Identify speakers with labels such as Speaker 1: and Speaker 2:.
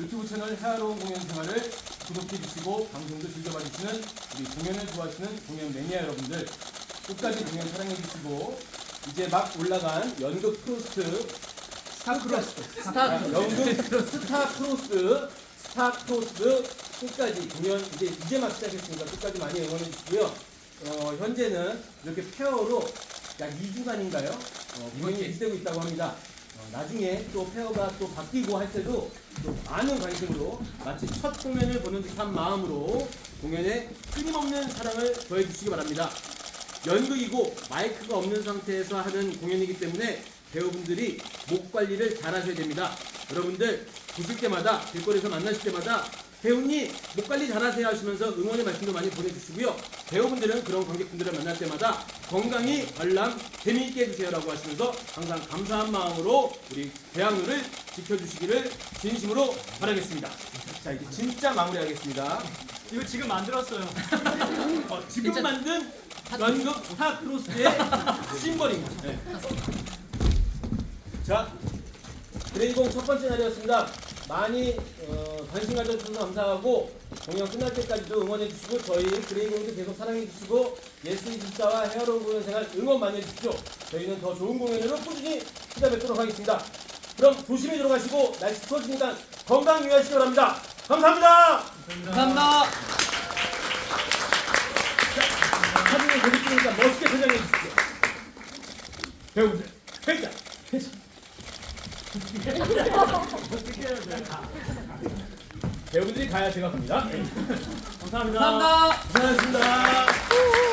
Speaker 1: 유튜브 채널 헤아로운 공연 생활을 구독해 주시고 방송도 즐겨봐 주시는 우리 공연을 좋아하시는 공연 매니아 여러분들 끝까지 공연 사랑해 주시고 이제 막 올라간 연극 프로스트 스타 크로스트 스타 연극 스타 크로스 스타 크로스 끝까지 공연 이제 이제 막 시작했으니까 끝까지 많이 응원해 주시고요. 어, 현재는 이렇게 페어로 약 2주간인가요? 어, 공연이 유지되고 있다고 합니다. 어, 나중에 또 페어가 또 바뀌고 할 때도 또 많은 관심으로 마치 첫 공연을 보는 듯한 마음으로 공연에 끊임없는 사랑을 더해 주시기 바랍니다. 연극이고 마이크가 없는 상태에서 하는 공연이기 때문에 배우분들이 목 관리를 잘 하셔야 됩니다. 여러분들 보실 때마다 길거리에서 만나실 때마다 배우님 목 관리 잘하세요 하시면서 응원의 말씀도 많이 보내주시고요. 배우분들은 그런 관객분들을 만날 때마다 건강히 관람 재미있게 해주세요라고 하시면서 항상 감사한 마음으로 우리 대학로를 지켜주시기를 진심으로 바라겠습니다. 자 이제 진짜 마무리하겠습니다.
Speaker 2: 이거 지금 만들었어요.
Speaker 1: 어, 지금
Speaker 3: 진짜-
Speaker 1: 만든 연극 스타 크로스의 심벌입니다. 네. 자, 드레이공 첫 번째 날이었습니다. 많이 어, 관심 가져주셔서 감사하고 공연 끝날 때까지도 응원해 주시고 저희 드레이공도 계속 사랑해 주시고 예스24와 헤어로운 공연 생활 응원 많이 해주십시오. 저희는 더 좋은 공연으로 꾸준히 찾아뵙도록 하겠습니다. 그럼 조심히 들어가시고 날씨 추워지니까 건강 유의하시기 바랍니다. 감사합니다.
Speaker 3: 감사합니다.
Speaker 1: 사진을 보여주니까 멋있게 표정해 주십시오. 배우들, 회장, 회장. 배우분들이 가야 제가 갑니다. 네. 감사합니다.
Speaker 3: 감사합니다.
Speaker 1: 고생하셨습니다.